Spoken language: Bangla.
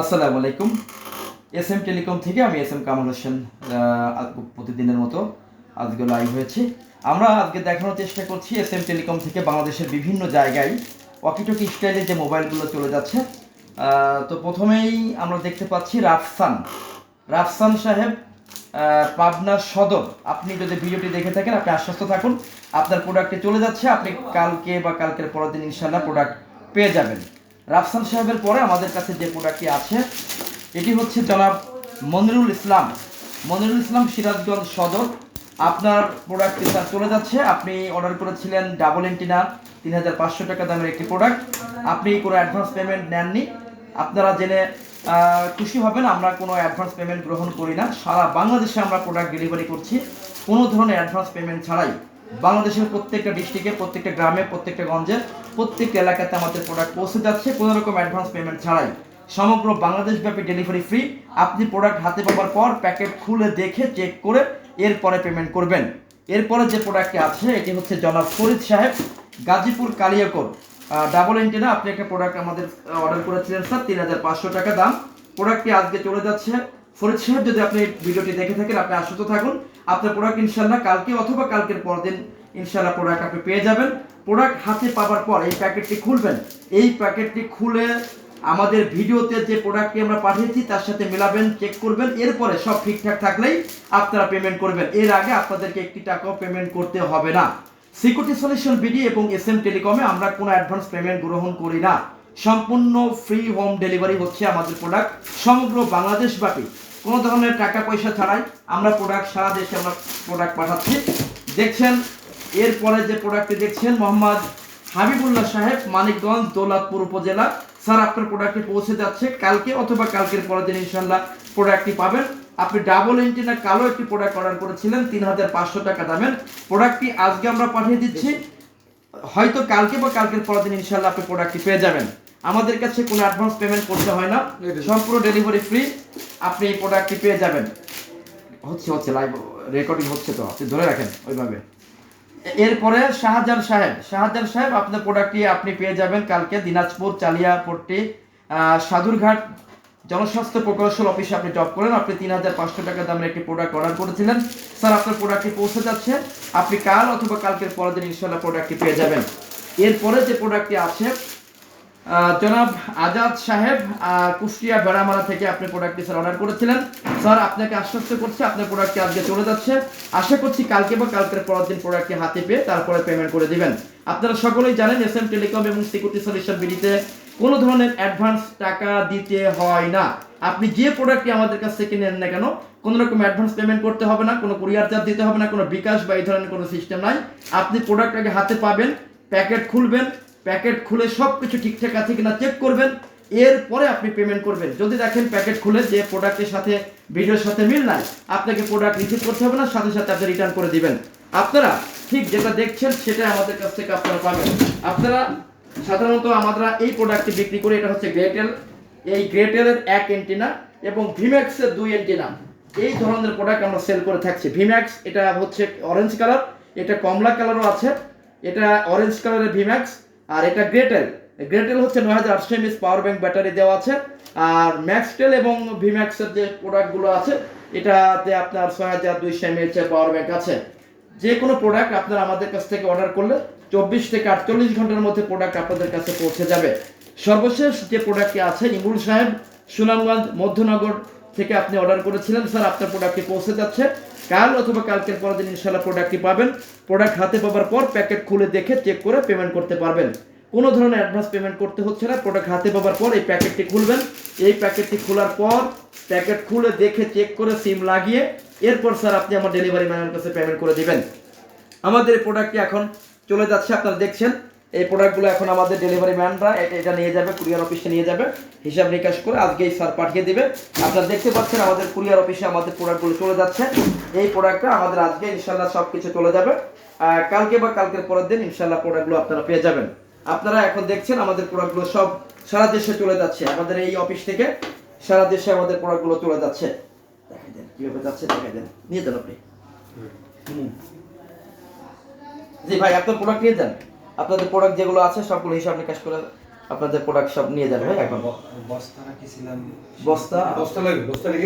আসসালামু আলাইকুম। এস এম টেলিকম থেকে আমি এস এম কামাল হোসেন প্রতিদিনের মতো আজকে লাইভ হয়েছে। আমরা আজকে দেখানোর চেষ্টা করছি এস এম টেলিকম থেকে বাংলাদেশের বিভিন্ন জায়গায় ওয়াকিটকি স্টাইলে যে মোবাইলগুলো চলে যাচ্ছে। তো প্রথমেই আমরা দেখতে পাচ্ছি রাফসান। রাফসান সাহেব পাবনা সদর। আপনি যদি ভিডিওটি দেখে থাকেন, আপনি আশ্বস্ত থাকুন, আপনার প্রোডাক্টে চলে যাচ্ছে, আপনি কালকে বা কালকের পরের দিন ইনশাল্লাহ প্রোডাক্ট পেয়ে যাবেন। রাফসান সাহেবের পরে আমাদের কাছে যে প্রোডাক্টটি আছে, এটি হচ্ছে জনাব মনিরুল ইসলাম। মনিরুল ইসলাম সিরাজগঞ্জ সদর। আপনার প্রোডাক্টটি স্যার চলে যাচ্ছে। আপনি অর্ডার করেছিলেন ডাবল এন্টিনা তিন হাজার পাঁচশো টাকা দামের একটি প্রোডাক্ট আপনি কোনো অ্যাডভান্স পেমেন্ট নেননি। আপনারা জেনে খুশি হবেন, আমরা কোনো অ্যাডভান্স পেমেন্ট গ্রহণ করি না। সারা বাংলাদেশে আমরা প্রোডাক্ট ডেলিভারি করছি। কোনো ধরনের অ্যাডভান্স পেমেন্ট ছাড়াই। বাংলাদেশের প্রত্যেকটা ডিস্ট্রিক্টে প্রত্যেকটা গ্রামে, প্রত্যেকটা গঞ্জে, প্রত্যেকটা এলাকাতে আমাদের প্রোডাক্ট পৌঁছে যাচ্ছে কোনো রকম অ্যাডভান্স পেমেন্ট ছাড়াই। সমগ্র বাংলাদেশ ব্যাপী ডেলিভারি ফ্রি আপনি প্রোডাক্ট হাতে পাওয়ার পর প্যাকেট খুলে দেখে চেক করে এরপরে পেমেন্ট করবেন। এরপরে যে প্রোডাক্টটি আছে, এটি হচ্ছে জনাব ফরিদ সাহেব, গাজীপুর কালিয়াকোর ডাবল এন্টিনা আপনি একটা প্রোডাক্ট আমাদের অর্ডার করেছিলেন স্যার তিন হাজার পাঁচশো টাকা দাম। প্রোডাক্টটি আজকে চলে যাচ্ছে ফরিদ সাহেব যদি আপনি ভিডিওটি দেখে থাকেন, আপনি আশ্বস্ত থাকুন। আপনার প্রোডাক্ট ইনশাল্লাহ কালকে অথবা কালকের পরদিন ইনশাল্লাহ প্রোডাক্ট আপনি পেয়ে যাবেন। প্রোডাক্ট হাতে পাওয়ার পর এই প্যাকেটটি খুলবেন। এই প্যাকেটটি খুলে আমাদের ভিডিওতে যে প্রোডাক্টটি আমরা পাঠিয়েছি, তার সাথে মেলাবেন চেক করবেন। এরপরে সব ঠিকঠাক থাকলেই আপনারা পেমেন্ট করবেন। এর আগে আপনাদেরকে একটি টাকাও পেমেন্ট করতে হবে না। সিকিউরিটি সলিউশন বিডি এবং এস এম টেলিকমে আমরা কোনো অ্যাডভান্স পেমেন্ট গ্রহণ করি না। সম্পূর্ণ ফ্রি হোম ডেলিভারি হচ্ছে আমাদের প্রোডাক্ট সমগ্র বাংলাদেশ ব্যাপী কোনো ধরনের টাকা পয়সা ছাড়াই আমরা প্রোডাক্ট সারা দেশে আমরা প্রোডাক্ট পাঠাচ্ছি। দেখছেন এরপরে যে প্রোডাক্টটি দেখছেন মোহাম্মদ হাবিবুল্লাহ সাহেব মানিকগঞ্জ দৌলতপুর উপজেলা। স্যার আপনার প্রোডাক্টটি পৌঁছে যাচ্ছে কালকে অথবা কালকের পরের দিন ইনশাল্লাহ প্রোডাক্টটি পাবেন। আপনি ডাবল এন্টিনা কালো একটি প্রোডাক্ট অর্ডার করেছিলেন তিন হাজার পাঁচশো টাকা দামের। প্রোডাক্টটি আজকে আমরা পাঠিয়ে দিচ্ছি। হয়তো কালকে বা কালকের পরের দিন ইনশাল্লাহ আপনি প্রোডাক্টটি পেয়ে যাবেন। আমাদের কাছে কোনো অ্যাডভান্স পেমেন্ট করতে হয় না। সম্পূর্ণ ডেলিভারি ফ্রি আপনি এই প্রোডাক্টটি পেয়ে যাবেন। হচ্ছে হচ্ছে লাইভ রেকর্ডিং হচ্ছে তো, আপনি ধরে রাখেন ওইভাবে। এরপরে শাহজাহান সাহেব শাহজাহান সাহেব, আপনার প্রোডাক্টটি আপনি পেয়ে যাবেন কালকে দিনাজপুর চালিয়াপট্টি সাধুরঘাট জনস্বাস্থ্য প্রকৌশল অফিসে আপনি জব করেন। আপনি তিন হাজার পাঁচশো টাকা দামের একটি প্রোডাক্ট অর্ডার করেছিলেন। স্যার, আপনার প্রোডাক্টটি পৌঁছে যাচ্ছে। আপনি কাল অথবা কালকের পরের দিন ইনশাল্লাহ প্রোডাক্টটি পেয়ে যাবেন। এরপরে যে প্রোডাক্টটি আছে জনাব আজাদ সাহেব কুষ্টিয়া বেড়ামারা থেকে আপনি প্রোডাক্টটি স্যার অর্ডার করেছিলেন। স্যার আপনাকে আশ্বস্ত করছি, আপনার প্রোডাক্টটি আজকে চলে যাচ্ছে। আশা করছি কালকে বা কালকের পরের দিন প্রোডাক্টটি হাতে পেয়ে তারপরে পেমেন্ট করে দিবেন। আপনারা সকলেই জানেন এস এম টেলিকম এবং সিকিউরিটি সলিউশন বিডিতে কোনো ধরনের অ্যাডভান্স টাকা দিতে হয় না। আপনি যে প্রোডাক্টটি আমাদের কাছ থেকে নেন না কেন, কোনো রকম অ্যাডভান্স পেমেন্ট করতে হবে না, কোনো কুরিয়ার চার্জ দিতে হবে না, কোনো বিকাশ বা এই ধরনের কোনো সিস্টেম নাই। আপনি প্রোডাক্ট আগে হাতে পাবেন প্যাকেট খুলবেন প্যাকেট খুলে সব কিছু ঠিকঠাক আছে কিনা চেক করবেন, এরপরে আপনি পেমেন্ট করবেন। যদি দেখেন প্যাকেট খুলে যে প্রোডাক্টের সাথে ভিডিওর সাথে মিল নাই, আপনাকে প্রোডাক্ট রিসিভ করতে হবে না, সাথে সাথে আপনি রিটার্ন করে দিবেন। আপনারা ঠিক যেটা দেখছেন, সেটাই আমাদের কাছ থেকে আপনারা পাবেন। আপনারা সাধারণত আমরা এই প্রোডাক্টটি বিক্রি করি, এটা হচ্ছে গ্রেটেল এই গ্রেটেলের এক এন্টিনা এবং ভিম্যাক্সের দুই এন্টিনা এই ধরনের প্রোডাক্ট আমরা সেল করে থাকছি। ভিম্যাক্স এটা হচ্ছে অরেঞ্জ কালার এটা কমলা কালারও আছে। এটা অরেঞ্জ কালারের ভিম্যাক্স আর এটা গ্রেটেল গ্রেটেল হচ্ছে নয় হাজার আটশো এমএস পাওয়ার ব্যাংক ব্যাটারি দেওয়া আছে। আর ম্যাক্সটেল এবং ভিম্যাক্সের যে প্রোডাক্টগুলো আছে, এটাতে আপনার ছয় হাজার দুইশো এমএএচ পাওয়ার ব্যাংক আছে। যে কোনো প্রোডাক্ট আপনারা আমাদের কাছ থেকে অর্ডার করলে চব্বিশ থেকে আটচল্লিশ ঘণ্টার মধ্যে প্রোডাক্ট আপনাদের কাছে পৌঁছে যাবে। সর্বশেষ যে প্রোডাক্টটি আছে ইমুল সাহেব, সুনামগঞ্জ, মধ্যনগর থেকে আপনি অর্ডার করেছিলেন। স্যার, আপনার প্রোডাক্টটি পৌঁছে যাচ্ছে। কাল অথবা কালকের পরের দিন ইনশাল্লাহ প্রোডাক্টটি পাবেন। প্রোডাক্ট হাতে পাওয়ার পর প্যাকেট খুলে দেখে চেক করে পেমেন্ট করতে পারবেন। কোনো ধরনের অ্যাডভান্স পেমেন্ট করতে হচ্ছে না প্রোডাক্ট হাতে পাওয়ার পর এই প্যাকেটটি খুলবেন। এই প্যাকেটটি খোলার পর প্যাকেট খুলে দেখে চেক করে সিম লাগিয়ে এরপর স্যার আপনি আমার ডেলিভারি ম্যানের কাছে পেমেন্ট করে দিবেন। আমাদের প্রোডাক্টটি এখন চলে যাচ্ছে, আপনারা দেখছেন। এই প্রোডাক্টগুলো এখন আমাদের ডেলিভারি ম্যানরা এটা নিয়ে যাবে কুরিয়ার অফিসে নিয়ে যাবে, হিসাব নিকাশ করে আজকেই স্যার পাঠিয়ে দিবে। আপনারা দেখতে পাচ্ছেন আমাদের কুরিয়ার অফিসে আমাদের প্রোডাক্টগুলো চলে যাচ্ছে। এই প্রোডাক্টটা আমাদের আজকে ইনশাল্লাহ সব কিছু চলে যাবে। কালকে বা কালকের পরের দিন ইনশাল্লাহ প্রোডাক্টগুলো আপনারা পেয়ে যাবেন। আপনারা এখন দেখছেন আমাদের প্রোডাক্টগুলো সব সারা দেশে চলে যাচ্ছে। আমাদের এই অফিস থেকে সারা দেশে আমাদের প্রোডাক্টগুলো চলে যাচ্ছে। দেখাই দেন, কীভাবে যাচ্ছে, দেখাই দেন। নিয়ে যান আপনি। জি ভাই, আপনার প্রোডাক্ট নিয়ে যান। আপনাদের প্রোডাক্ট যেগুলো আছে সবগুলো হিসাব নিকাশ করে আপনাদের প্রোডাক্ট সব নিয়ে যাবে এখন বস্তা রাখিছিলাম বস্তা? বস্তা লাগবে বস্তা